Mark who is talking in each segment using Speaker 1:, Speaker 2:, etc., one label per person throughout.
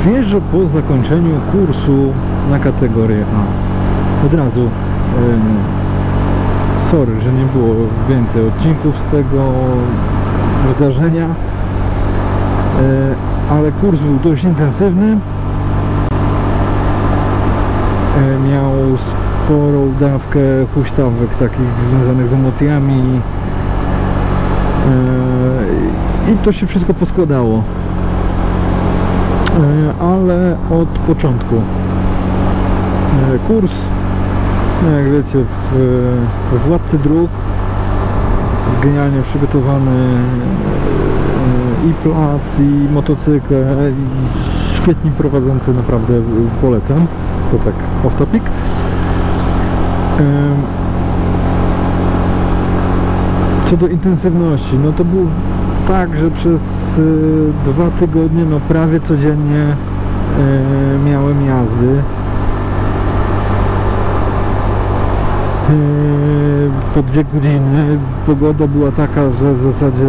Speaker 1: Świeżo po zakończeniu kursu na kategorię A. Od razu sorry, że nie było więcej odcinków z tego wydarzenia, e, ale kurs był dość intensywny. E, Miał sporą dawkę huśtawek takich związanych z emocjami e, i to się wszystko poskładało. E, Ale od początku. E, Kurs, no jak wiecie, w, Władcy Dróg genialnie przygotowany e, i plac, i motocykle, i świetni prowadzący, naprawdę polecam. To tak off topic. Co do intensywności, no to był tak, że przez y, dwa tygodnie, no prawie codziennie y, miałem jazdy. Y, po dwie godziny pogoda była taka, że w zasadzie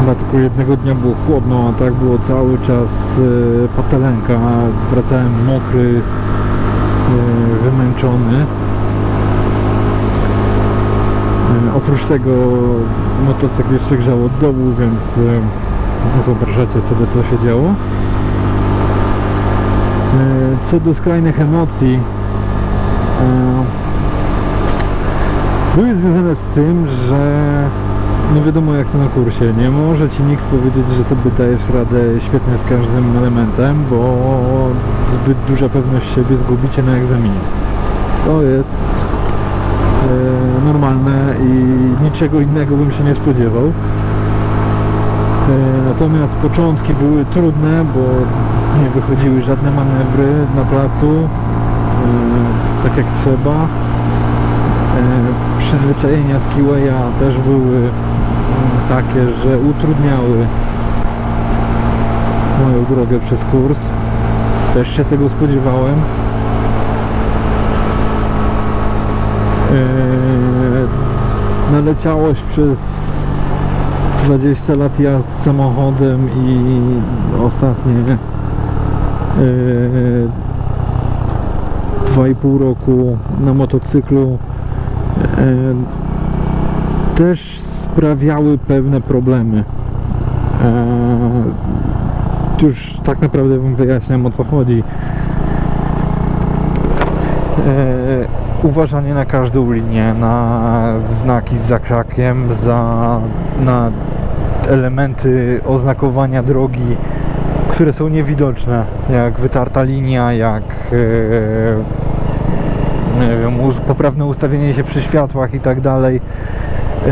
Speaker 1: chyba tylko jednego dnia było chłodno, a tak było cały czas y, patelenka. Wracałem mokry, wymęczony. E, Oprócz tego motocykl jeszcze grzał od dołu, więc e, wyobrażacie sobie co się działo. E, Co do skrajnych emocji, e, były związane z tym, że no wiadomo jak to na kursie, nie może ci nikt powiedzieć, że sobie dajesz radę świetnie z każdym elementem, bo zbyt duża pewność siebie zgubicie na egzaminie. To jest normalne i niczego innego bym się nie spodziewał. E, Natomiast początki były trudne, bo nie wychodziły żadne manewry na placu e, tak jak trzeba. E, Przyzwyczajenia z Kiwaya też były mm, takie, że utrudniały moją drogę przez kurs. Też się tego spodziewałem. Eee, naleciałość przez 20 lat jazd samochodem i ostatnie eee, 2,5 roku na motocyklu eee, też sprawiały pewne problemy. Eee, już tak naprawdę wam wyjaśniam o co chodzi. Uważanie na każdą linię, na znaki z zakrzakiem, za, na elementy oznakowania drogi, które są niewidoczne, jak wytarta linia, jak e, nie wiem, poprawne ustawienie się przy światłach i tak dalej. E,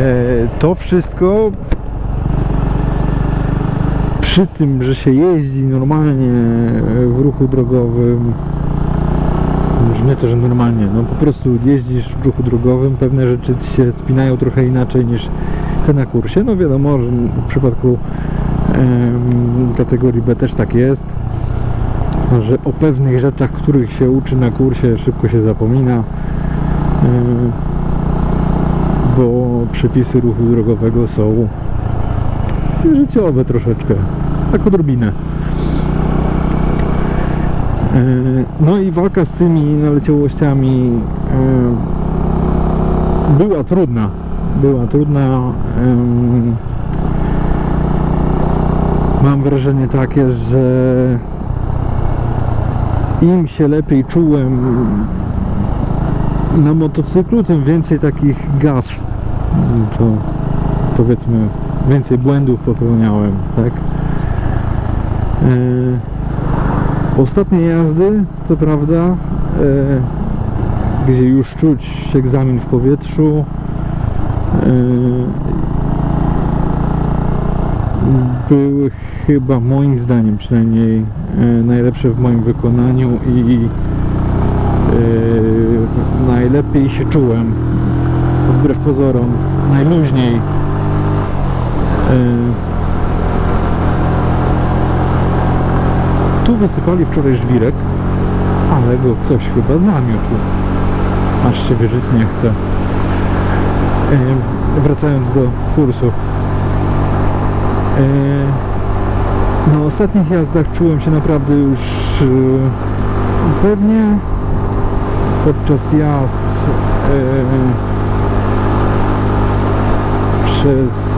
Speaker 1: To wszystko przy tym, że się jeździ normalnie w ruchu drogowym, to, że normalnie, no po prostu jeździsz w ruchu drogowym, pewne rzeczy się spinają trochę inaczej niż te na kursie. No wiadomo, że w przypadku kategorii B też tak jest, że o pewnych rzeczach, których się uczy na kursie, szybko się zapomina, bo przepisy ruchu drogowego są życiowe troszeczkę, tak odrobinę. E, No i walka z tymi naleciałościami e, była trudna. Była trudna. Mam wrażenie takie, że im się lepiej czułem na motocyklu, tym więcej takich gaf. To powiedzmy więcej błędów popełniałem, tak? Ostatnie jazdy, co prawda, e, gdzie już czuć egzamin w powietrzu, e, były chyba moim zdaniem przynajmniej e, najlepsze w moim wykonaniu i najlepiej się czułem wbrew pozorom, najluźniej. Tu wysypali wczoraj żwirek, ale go ktoś chyba zamiótł. Aż się wierzyć nie chce. E, wracając do kursu. E, Na ostatnich jazdach czułem się naprawdę już e, pewnie. Podczas jazd przez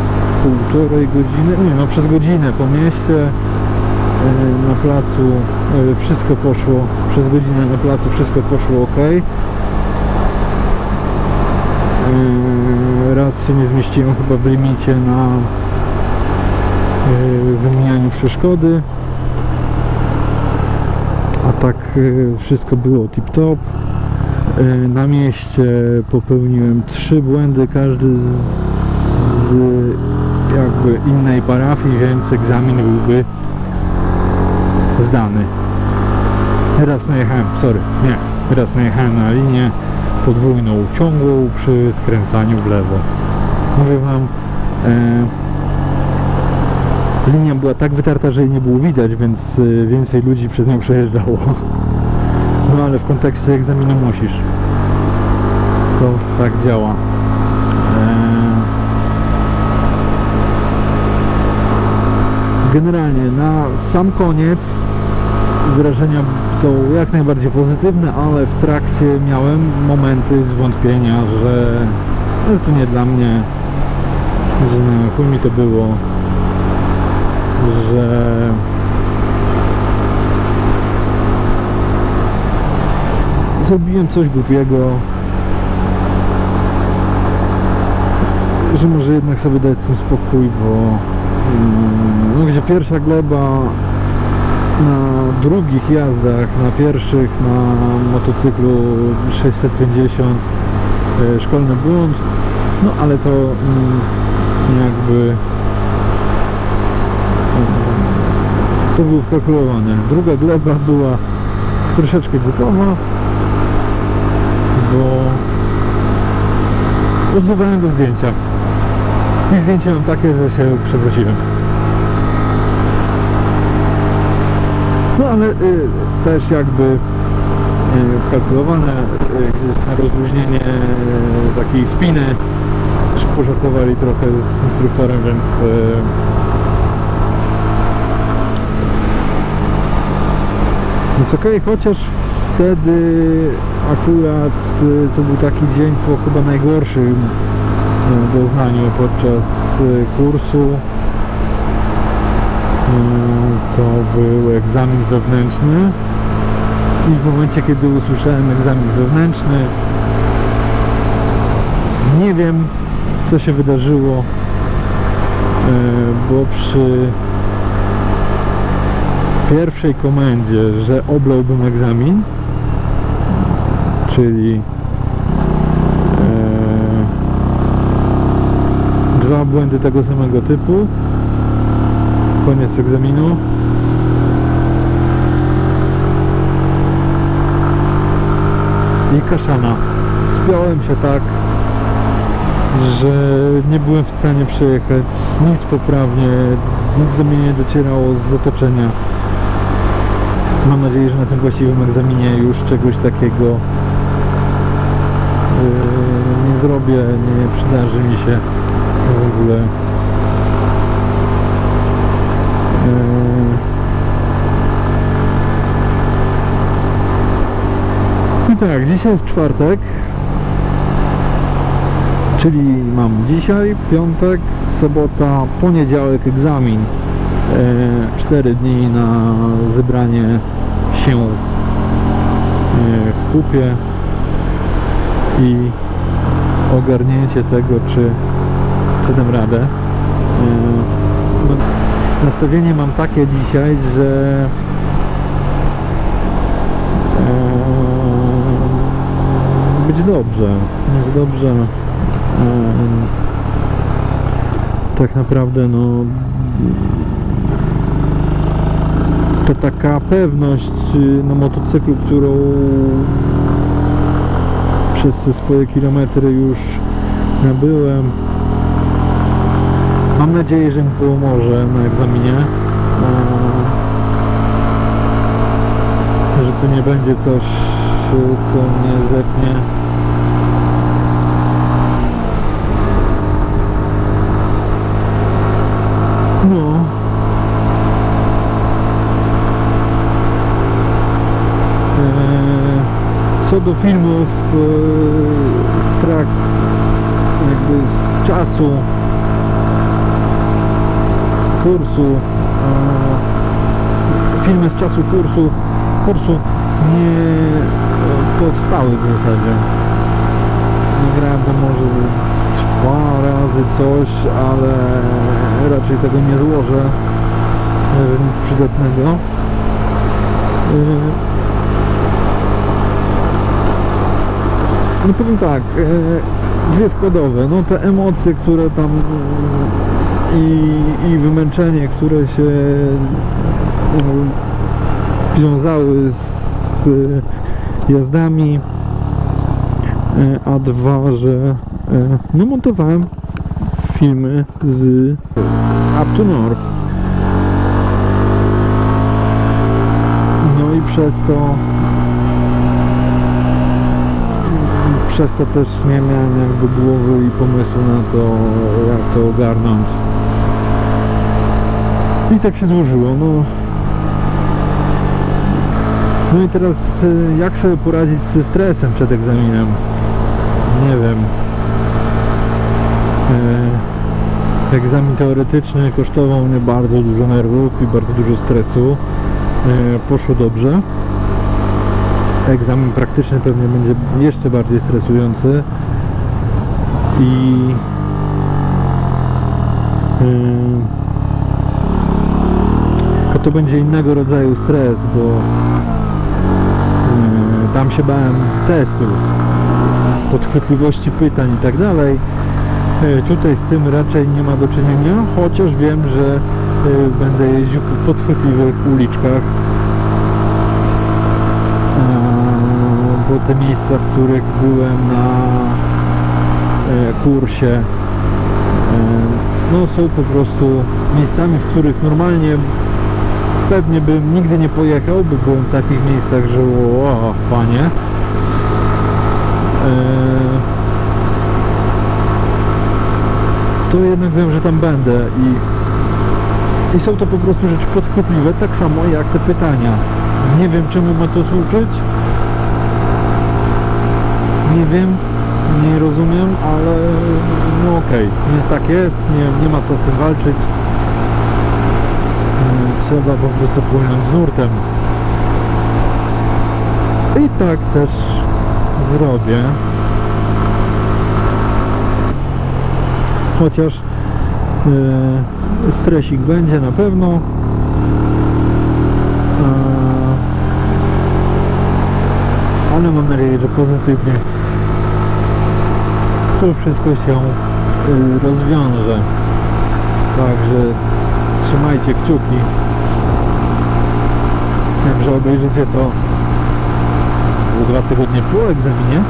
Speaker 1: półtorej godziny, nie no przez godzinę po mieście na placu e, wszystko poszło, przez godzinę na placu wszystko poszło ok. E, Raz się nie zmieściłem chyba w limicie na e, wymijaniu przeszkody. A tak e, wszystko było tip top. E, Na mieście popełniłem trzy błędy, każdy z jakby innej parafii, więc egzamin byłby zdany. Raz najechałem, sorry, nie, raz najechałem na linię podwójną ciągłą przy skręcaniu w lewo. Mówię wam, e, linia była tak wytarta, że jej nie było widać, więc e, więcej ludzi przez nią przejeżdżało. No ale w kontekście egzaminu musisz. To tak działa. Eee, Generalnie na sam koniec wrażenia są jak najbardziej pozytywne, ale w trakcie miałem momenty zwątpienia, że no, to nie dla mnie, że chuj mi to było, że zrobiłem coś głupiego, że może jednak sobie dać z tym spokój, bo mm, no, gdzie pierwsza gleba na drugich jazdach, na pierwszych na motocyklu 650 e, szkolny błąd, no ale to mm, jakby mm, to było wkalkulowane. Druga gleba była troszeczkę głupowa, bo używałem do zdjęcia. I zdjęcie mam takie, że się przewróciłem. No ale y, też jakby y, wkalkulowane y, gdzieś na rozluźnienie y, takiej spiny. Pożartowali trochę z instruktorem, więc y, Więc okej, chociaż wtedy akurat y, to był taki dzień po chyba najgorszym y, doznaniu podczas y, kursu. To był egzamin wewnętrzny. I w momencie, kiedy usłyszałem egzamin wewnętrzny, nie wiem, co się wydarzyło, y, bo przy pierwszej komendzie, że oblałbym egzamin, czyli e, dwa błędy tego samego typu, koniec egzaminu. I kaszana. Spiąłem się tak, że nie byłem w stanie przejechać nic poprawnie, nic do mnie nie docierało z otoczenia. Mam nadzieję, że na tym właściwym egzaminie już czegoś takiego yy, nie zrobię, nie przydarzy mi się w ogóle. Tak, dzisiaj jest czwartek, czyli mam dzisiaj, piątek, sobota, poniedziałek egzamin. E, 4 dni na zebranie się e, w kupie i ogarnięcie tego, czy, czy dam radę. E, no, nastawienie mam takie dzisiaj, że być dobrze, być dobrze. Tak naprawdę no to taka pewność na motocyklu, którą przez te swoje kilometry już nabyłem. Mam nadzieję, że mi pomoże na egzaminie. Że to nie będzie coś, tył, co mnie zepnie. No. Eee, co do filmów eee, z trak, jakby z czasu kursu eee, filmy z czasu kursów kursu nie powstały w zasadzie. Nagrałem tam może dwa razy coś, ale raczej tego nie złożę nic przydatnego. E, No powiem tak, e, dwie składowe, no te emocje, które tam i, i wymęczenie, które się mm, wiązały z jazdami, e, a dwa, że e, no montowałem filmy z Up to North. No i przez to przez to też nie miałem jakby głowy i pomysłu na to, jak to ogarnąć. I tak się złożyło, no. No i teraz y, jak sobie poradzić ze stresem przed egzaminem? Nie wiem. E, Egzamin teoretyczny kosztował mnie bardzo dużo nerwów i bardzo dużo stresu. E, Poszło dobrze egzamin praktyczny pewnie będzie jeszcze bardziej stresujący i yy, to będzie innego rodzaju stres, bo tam się bałem testów, podchwytliwości pytań i tak dalej. Yy, Tutaj z tym raczej nie ma do czynienia, chociaż wiem, że yy, będę jeździł po podchwytliwych uliczkach E, bo te miejsca, w których byłem na e, kursie e, no są po prostu miejscami, w których normalnie pewnie bym nigdy nie pojechał, bo byłem w takich miejscach, że o, panie to jednak wiem, że tam będę i, i są to po prostu rzeczy podchwytliwe, tak samo jak te pytania nie wiem czemu ma to służyć. Nie wiem, nie rozumiem, ale no okej, nie tak jest, nie, nie ma co z tym walczyć. E, Trzeba po prostu płynąć z nurtem. I tak też zrobię. Chociaż e, stresik będzie na pewno. E, ale mam nadzieję, że pozytywnie to wszystko się y, rozwiąże. Także trzymajcie kciuki. Wiem, że obejrzycie to za dwa tygodnie po egzaminie,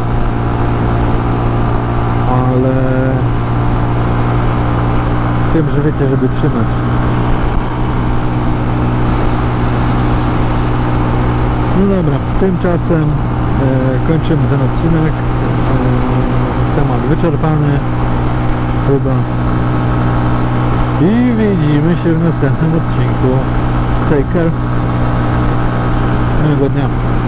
Speaker 1: ale wiem, że wiecie, żeby trzymać. No dobra, tymczasem e, kończymy ten odcinek. E, temat wyczerpany chyba. I widzimy się w następnym odcinku. Take care. Miłego dnia.